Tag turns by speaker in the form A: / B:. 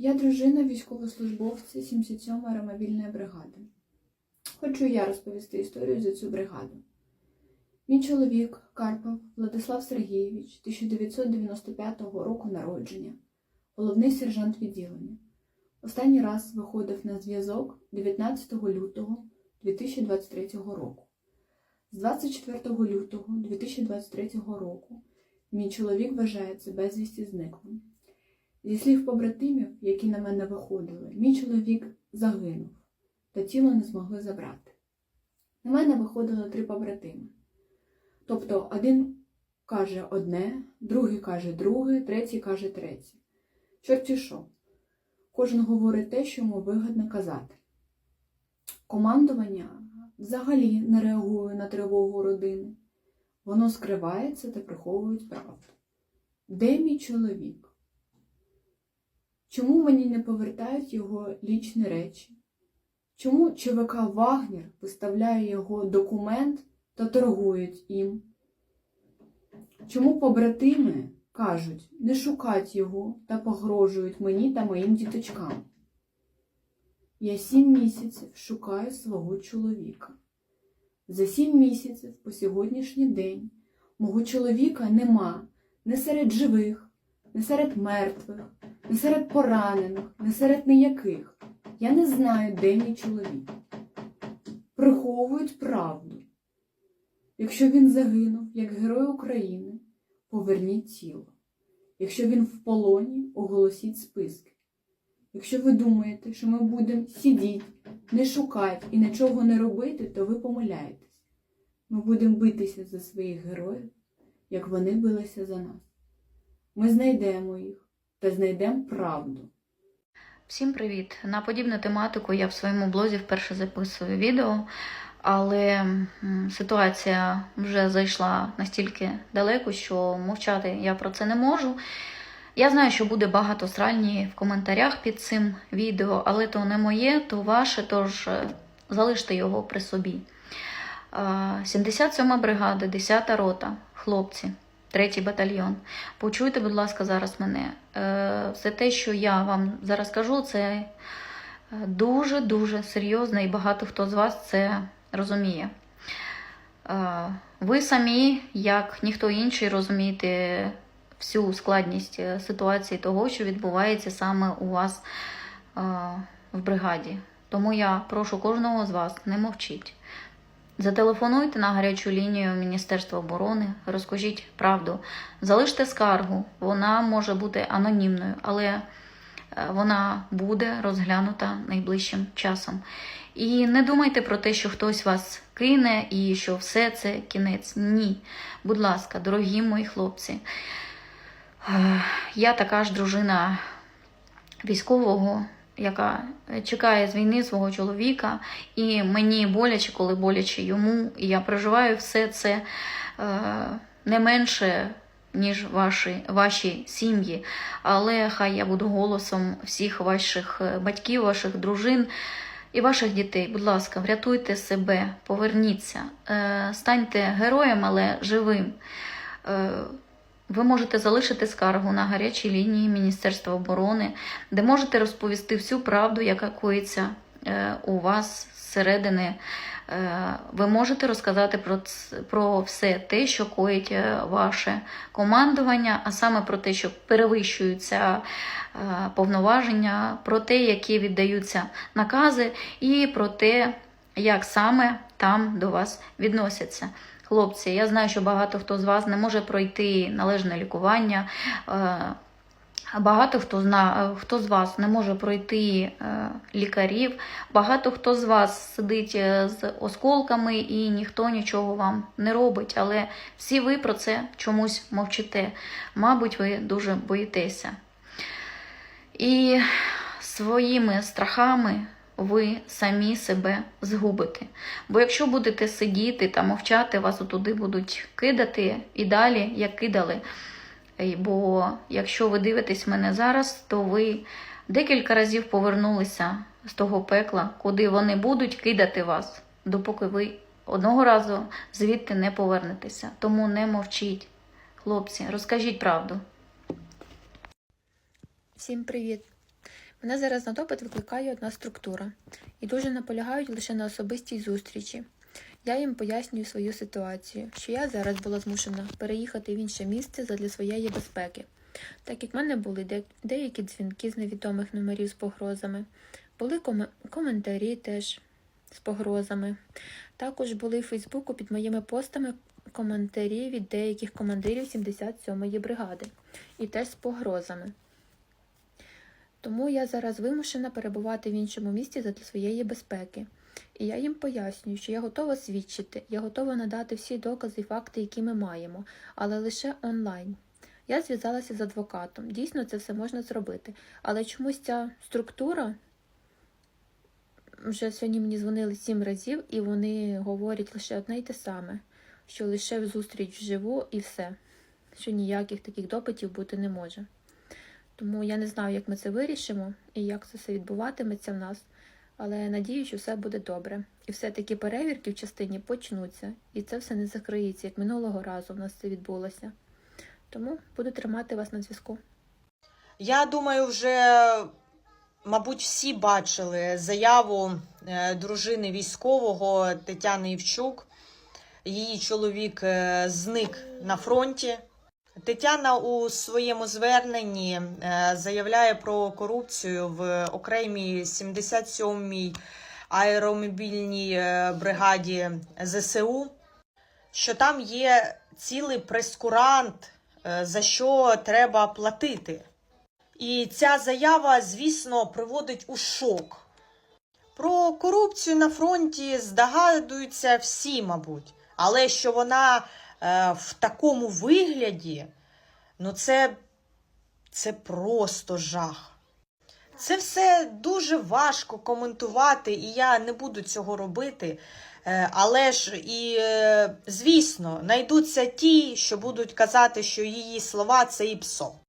A: Я дружина військовослужбовця 77-ї аеромобільної бригади. Хочу я розповісти історію за цю бригаду. Мій чоловік Карпов Владислав Сергійович, 1995 року народження, головний сержант відділення. Останній раз виходив на зв'язок 19 лютого 2023 року. З 24 лютого 2023 року мій чоловік вважається безвісті зниклим. Зі слів побратимів, які на мене виходили, мій чоловік загинув, та тіло не змогли забрати. На мене виходили три побратими. Тобто один каже одне, другий каже друге, третій каже третє. Чорті що? Кожен говорить те, що йому вигідно казати. Командування взагалі не реагує на тривогу родини. Воно скривається та приховують правду. Де мій чоловік? Чому мені не повертають його лічні речі? Чому ЧВК Вагнер виставляє його документ та торгують їм? Чому побратими кажуть не шукать його та погрожують мені та моїм діточкам? Я сім місяців шукаю свого чоловіка. За сім місяців по сьогоднішній день мого чоловіка нема не серед живих, не серед мертвих, не серед поранених, не серед ніяких. Я не знаю, де мій чоловік. Приховують правду. Якщо він загинув як герой України, поверніть тіло. Якщо він в полоні, оголосіть списки. Якщо ви думаєте, що ми будемо сидіти, не шукати і нічого не робити, то ви помиляєтесь. Ми будемо битися за своїх героїв, як вони билися за нас. Ми знайдемо їх та знайдемо правду.
B: Всім привіт! На подібну тематику я в своєму блозі вперше записую відео, але ситуація вже зайшла настільки далеко, що мовчати я про це не можу. Я знаю, що буде багато сральні в коментарях під цим відео, але то не моє, то ваше, тож е, залиште його при собі. А, 77 бригада, 10 рота, хлопці, 3 батальйон. Почуйте, будь ласка, зараз мене. Е, Все те, що я вам зараз кажу, це дуже-дуже серйозно, і багато хто з вас це розуміє. Е, Ви самі, як ніхто інший, розумієте всю складність е, ситуації того, що відбувається саме у вас в бригаді. Тому я прошу кожного з вас, не мовчіть. Зателефонуйте на гарячу лінію Міністерства оборони, розкажіть правду, залиште скаргу, вона може бути анонімною, але е, вона буде розглянута найближчим часом. І не думайте про те, що хтось вас кине і що все це кінець. Ні. Будь ласка, дорогі мої хлопці, е, я така ж дружина військового, яка чекає з війни свого чоловіка, і мені боляче, коли боляче йому. І я проживаю все це е, не менше, ніж ваші, ваші сім'ї. Але хай я буду голосом всіх ваших е, батьків, ваших дружин. І ваших дітей, будь ласка, врятуйте себе, поверніться, е, станьте героєм, але живим. Ви можете залишити скаргу на гарячій лінії Міністерства оборони, де можете розповісти всю правду, яка коїться е, у вас зсередини. Е, Ви можете розказати про, про все те, що коїть е, ваше командування, а саме про те, що перевищуються повноваження, про те, які віддаються накази, і про те, як саме там до вас відносяться. Хлопці, я знаю, що багато хто з вас не може пройти належне лікування. е, Багато хто зна, хто з вас не може пройти е, лікарів, багато хто з вас сидить е, з осколками і ніхто нічого вам не робить. Але всі ви про це чомусь мовчите. Мабуть, ви дуже боїтеся. І своїми страхами ви самі себе згубите. Бо якщо будете сидіти та мовчати, вас отуди будуть кидати і далі, як кидали. Бо якщо ви дивитесь мене зараз, то ви декілька разів повернулися з того пекла, куди вони будуть кидати вас, допоки ви одного разу звідти не повернетеся. Тому не мовчіть. Хлопці, розкажіть правду.
C: Всім привіт! Мене зараз на допит викликає одна структура і дуже наполягають лише на особистій зустрічі. Я їм пояснюю свою ситуацію, що я зараз була змушена переїхати в інше місце задля своєї безпеки, так як в мене були де- деякі дзвінки з невідомих номерів з погрозами, були коме- коментарі теж з погрозами. Також були в Фейсбуку під моїми постами коментарі від деяких командирів 77-ї бригади і теж з погрозами. Тому я зараз вимушена перебувати в іншому місті задля своєї безпеки. І я їм пояснюю, що я готова свідчити, я готова надати всі докази і факти, які ми маємо, але лише онлайн. Я зв'язалася з адвокатом. Дійсно, це все можна зробити. Але чомусь ця структура вже сьогодні мені дзвонили сім разів, і вони говорять лише одне й те саме, що лише зустріч вживу і все, що ніяких таких допитів бути не може. Тому я не знаю, як ми це вирішимо і як це все відбуватиметься в нас, але надію, що все буде добре. І все-таки перевірки в частині почнуться, і це все не закриється, як минулого разу в нас це відбулося. Тому буду тримати вас на зв'язку.
D: Я думаю, вже, мабуть, всі бачили заяву е, дружини військового Тетяни Івчук. Її чоловік е, зник на фронті. Тетяна у своєму зверненні е, заявляє про корупцію в окремій 77-й аеромобільній е, бригаді ЗСУ, що там є цілий прескурант, е, за що треба платити. І ця заява, звісно, приводить у шок. Про корупцію на фронті здогадуються всі, мабуть. Але що вона в такому вигляді, ну це, це просто жах. Це все дуже важко коментувати, і я не буду цього робити. Е, Але ж і, е, звісно, знайдуться ті, що будуть казати, що її слова це і псо.